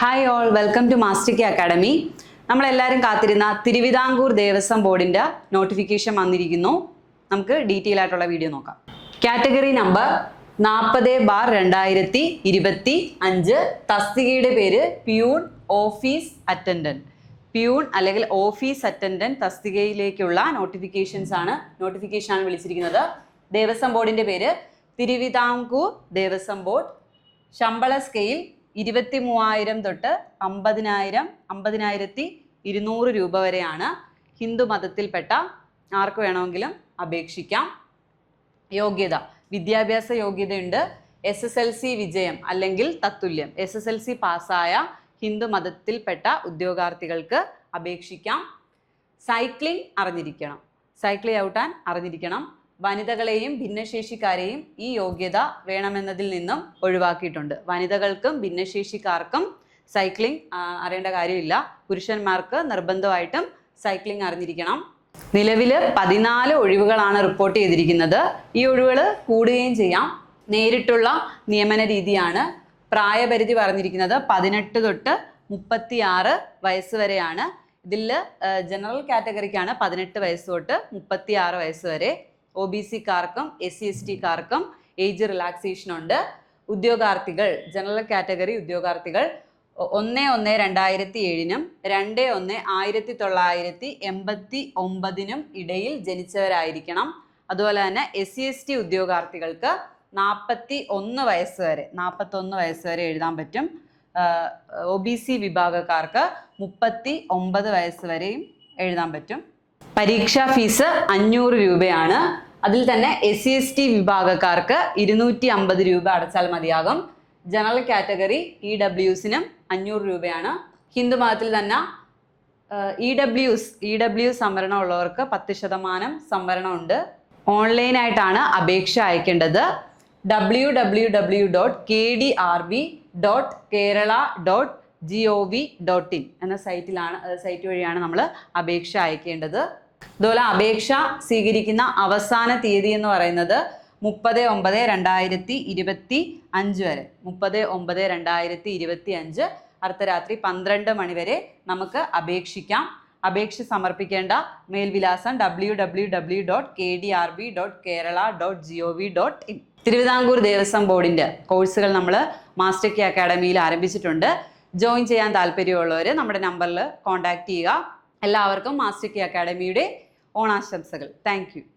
Hi all welcome to master K academy നമ്മളെല്ലാവരും കാത്തിരുന്ന തിരുവിതാംകൂർ ദേവസ്വം ബോർഡിന്റെ നോട്ടിഫിക്കേഷൻ വന്നിരിക്കുന്നു. നമുക്ക് ഡീറ്റെയിൽ ആയിട്ടുള്ള വീഡിയോ നോക്കാം. കാറ്റഗറി നമ്പർ നാൽപ്പത് ബാർ രണ്ടായിരത്തി ഇരുപത്തി അഞ്ച് തസ്തികയുടെ പേര് പ്യൂൺ ഓഫീസ് അറ്റൻഡന്റ് പ്യൂൺ അല്ലെങ്കിൽ ഓഫീസ് അറ്റൻഡന്റ് തസ്തികയിലേക്കുള്ള നോട്ടിഫിക്കേഷൻസ് ആണ്. നോട്ടിഫിക്കേഷൻ ആണ് വിളിച്ചിരിക്കുന്നത്. ദേവസ്വം ബോർഡിന്റെ പേര് തിരുവിതാംകൂർ ദേവസ്വം ബോർഡ്. ശമ്പള സ്കെയിൽ ഇരുപത്തി മൂവായിരം തൊട്ട് അമ്പതിനായിരം അമ്പതിനായിരത്തി ഇരുന്നൂറ് രൂപ വരെയാണ് ഹിന്ദു മതത്തിൽപ്പെട്ട ആർക്ക് വേണമെങ്കിലും അപേക്ഷിക്കാം. യോഗ്യത. വിദ്യാഭ്യാസ യോഗ്യതയുണ്ട്. എസ് എസ് എൽ സി വിജയം അല്ലെങ്കിൽ തത്തുല്യം. എസ് എസ് എൽ സി പാസ്സായ ഹിന്ദു മതത്തിൽപ്പെട്ട ഉദ്യോഗാർത്ഥികൾക്ക് അപേക്ഷിക്കാം. സൈക്ലിംഗ് അറിഞ്ഞിരിക്കണം. സൈക്കിൾ ചവിട്ടാൻ അറിഞ്ഞിരിക്കണം. വനിതകളെയും ഭിന്നശേഷിക്കാരെയും ഈ യോഗ്യത വേണമെന്നതിൽ നിന്നും ഒഴിവാക്കിയിട്ടുണ്ട്. വനിതകൾക്കും ഭിന്നശേഷിക്കാർക്കും സൈക്ലിംഗ് അറിയേണ്ട കാര്യമില്ല. പുരുഷന്മാർക്ക് നിർബന്ധമായിട്ടും സൈക്ലിംഗ് അറിഞ്ഞിരിക്കണം. നിലവിൽ പതിനാല് ഒഴിവുകളാണ് റിപ്പോർട്ട് ചെയ്തിരിക്കുന്നത്. ഈ ഒഴിവുകൾ കൂടുകയും ചെയ്യാം. നേരിട്ടുള്ള നിയമന രീതിയാണ് പ്രായപരിധി പറഞ്ഞിരിക്കുന്നത്. പതിനെട്ട് തൊട്ട് മുപ്പത്തിയാറ് വയസ്സ് വരെയാണ്. ഇതിൽ ജനറൽ കാറ്റഗറിക്കാണ് പതിനെട്ട് വയസ്സ് തൊട്ട് മുപ്പത്തി ആറ് വയസ്സ് വരെ ഒ ബി സിക്കാർക്കും എസ് സി എസ് ടിക്കാർക്കും ഏജ് റിലാക്സേഷൻ ഉണ്ട്. ഉദ്യോഗാർത്ഥികൾ ജനറൽ കാറ്റഗറി ഉദ്യോഗാർത്ഥികൾ ഒന്ന് ഒന്ന് രണ്ടായിരത്തി ഏഴിനും രണ്ട് ഒന്ന് ആയിരത്തി തൊള്ളായിരത്തി എൺപത്തി ഒമ്പതിനും ഇടയിൽ ജനിച്ചവരായിരിക്കണം. അതുപോലെ തന്നെ എസ് സി എസ് ടി ഉദ്യോഗാർത്ഥികൾക്ക് നാൽപ്പത്തി ഒന്ന് വയസ്സ് വരെ നാൽപ്പത്തൊന്ന് വയസ്സ് വരെ എഴുതാൻ പറ്റും. ഒ ബി സി വിഭാഗക്കാർക്ക് മുപ്പത്തി ഒമ്പത് വയസ്സ് വരെയും എഴുതാൻ പറ്റും. പരീക്ഷാ ഫീസ് അഞ്ഞൂറ് രൂപയാണ്. അതിൽ തന്നെ എസ് സി എസ് ടി വിഭാഗക്കാർക്ക് ഇരുന്നൂറ്റി അമ്പത് രൂപ അടച്ചാൽ മതിയാകും. ജനറൽ കാറ്റഗറി ഇ ഡബ്ല്യുസിനും അഞ്ഞൂറ് രൂപയാണ്. ഹിന്ദു മതത്തിൽ തന്നെ ഇ ഡബ്ല്യുസ് ഇ ഡബ്ല്യു സംവരണം ഉള്ളവർക്ക് പത്ത് ശതമാനം സംവരണമുണ്ട് ഓൺലൈനായിട്ടാണ് അപേക്ഷ അയക്കേണ്ടത്. W W W dot K D R B dot Kerala dot G O V dot in എന്ന സൈറ്റിലാണ് സൈറ്റ് വഴിയാണ് നമ്മൾ അപേക്ഷ അയക്കേണ്ടത്. അതുപോലെ അപേക്ഷ സ്വീകരിക്കുന്ന അവസാന തീയതി എന്ന് പറയുന്നത് മുപ്പത് ഒമ്പത് രണ്ടായിരത്തി ഇരുപത്തി അഞ്ച് വരെ. മുപ്പത് ഒമ്പത് രണ്ടായിരത്തി ഇരുപത്തി അഞ്ച്. അർദ്ധരാത്രി പന്ത്രണ്ട് മണി വരെ നമുക്ക് അപേക്ഷിക്കാം. അപേക്ഷ സമർപ്പിക്കേണ്ട മേൽവിലാസം W W W dot K D R B dot Kerala dot G O V dot in Thiruvithamkoor Devaswom ബോർഡിന്റെ കോഴ്സുകൾ നമ്മൾ മാസ്റ്റർ കെ അക്കാഡമിയിൽ ആരംഭിച്ചിട്ടുണ്ട്. ജോയിൻ ചെയ്യാൻ താല്പര്യമുള്ളവർ നമ്മുടെ നമ്പറിൽ കോൺടാക്റ്റ് ചെയ്യുക. എല്ലാവർക്കും മാസ്റ്റർ കെ അക്കാഡമിയുടെ ഓണാശംസകൾ. താങ്ക്